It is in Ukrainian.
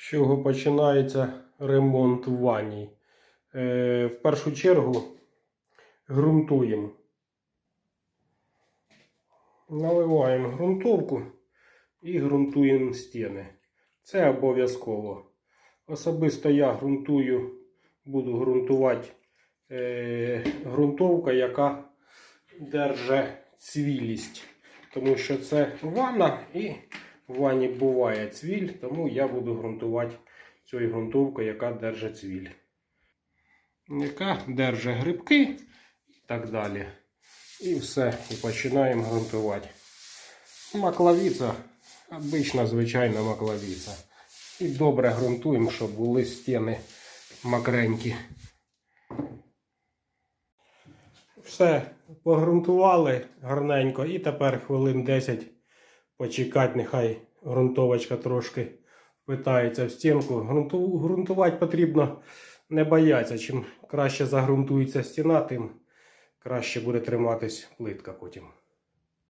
З чого починається ремонт в ванні? Е, в першу чергу ґрунтуємо. Наливаємо ґрунтовку і ґрунтуємо стіни. Це обов'язково. Особисто я ґрунтую, буду ґрунтувати е, ґрунтовка, яка держить цвілість. Тому що це ванна і в ванні буває цвіль, тому я буду ґрунтувати цією ґрунтовкою, яка держить цвіль. Яка держить грибки і так далі. І все, і починаємо ґрунтувати. Маклавіця, обична звичайна маклавіця. І добре ґрунтуємо, щоб були стіни макренькі. Все, погрунтували гарненько і тепер хвилин 10 почекати, нехай ґрунтовочка трошки питається в стінку. Грунтувати потрібно не бояться. Чим краще загрунтується стіна, тим краще буде триматись плитка потім.